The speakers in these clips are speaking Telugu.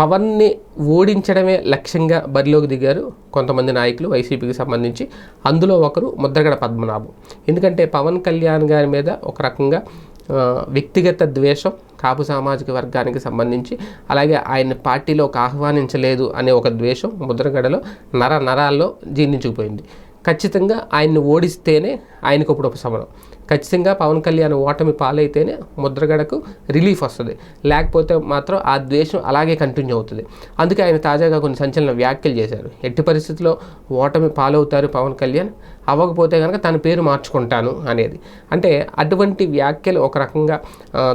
పవన్ని ఓడించడమే లక్ష్యంగా బరిలోకి దిగారు కొంతమంది నాయకులు వైసీపీకి సంబంధించి. అందులో ఒకరు ముద్రగడ పద్మనాభం. ఎందుకంటే పవన్ కళ్యాణ్ గారి మీద ఒక రకంగా వ్యక్తిగత ద్వేషం కాపు సామాజిక వర్గానికి సంబంధించి అలాగే ఆయన పార్టీలోకి ఆహ్వానించలేదు అనే ఒక ద్వేషం ముద్రగడలో నర నరాల్లో జీర్ణించుకుపోయింది. ఖచ్చితంగా ఆయన్ని ఓడిస్తేనే ఆయనకు ఇప్పుడు ఉపశమనం. ఖచ్చితంగా పవన్ కళ్యాణ్ ఓటమి పాలైతేనే ముద్రగడకు రిలీఫ్ వస్తుంది. లేకపోతే మాత్రం ఆ ద్వేషం అలాగే కంటిన్యూ అవుతుంది. అందుకే ఆయన తాజాగా కొన్ని సంచలన వ్యాఖ్యలు చేశారు. ఎట్టి పరిస్థితుల్లో ఓటమి పాలవుతారు పవన్ కళ్యాణ్. అవ్వకపోతే కనుక తన పేరు మార్చుకుంటాను అనేది. అంటే అటువంటి వ్యాఖ్యలు ఒక రకంగా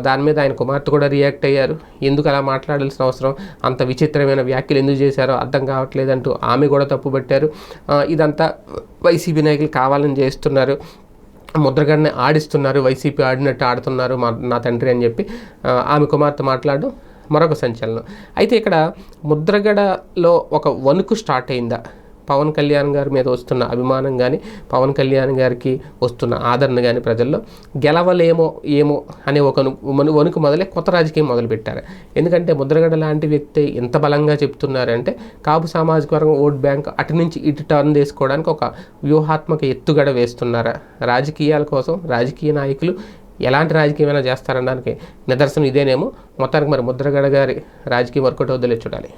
దాని మీద ఆయన కుమార్తె కూడా రియాక్ట్ అయ్యారు. ఎందుకు అలా మాట్లాడాల్సిన అవసరం? అంత విచిత్రమైన వ్యాఖ్యలు ఎందుకు చేశారో అర్థం కావట్లేదంటూ ఆమె కూడా తప్పుపట్టారు ఇదంతా వైసీపీ నాయకులు కావాలని చేస్తున్నారు. ముద్రగడని ఆడిస్తున్నారు. వైసీపీ ఆడినట్టు ఆడుతున్నారు మా నా తండ్రి అని చెప్పి ఆమె కుమార్తె మాట్లాడడం మరొక సంచలనం. అయితే ఇక్కడ ముద్రగడలో ఒక వణుకు స్టార్ట్ అయిందా? పవన్ కళ్యాణ్ గారి మీద వస్తున్న అభిమానం కానీ పవన్ కళ్యాణ్ గారికి వస్తున్న ఆదరణ కానీ ప్రజల్లో గెలవలేమో ఏమో అనే ఒక వణుకు మొదలై కొత్త రాజకీయం మొదలుపెట్టారు. ఎందుకంటే ముద్రగడ లాంటి వ్యక్తి ఎంత బలంగా చెప్తున్నారంటే కాపు సామాజిక వర్గం ఓట్ బ్యాంక్ అటు నుంచి ఇటు టర్న్ తీసుకోవడానికి ఒక వ్యూహాత్మక ఎత్తుగడ వేస్తున్నారా. రాజకీయాల కోసం రాజకీయ నాయకులు ఎలాంటి రాజకీయమైనా చేస్తారనడానికి నిదర్శనం ఇదేనేమో. మొత్తానికి మరి ముద్రగడ గారి రాజకీయ వర్కౌట్ వదిలే చూడాలి.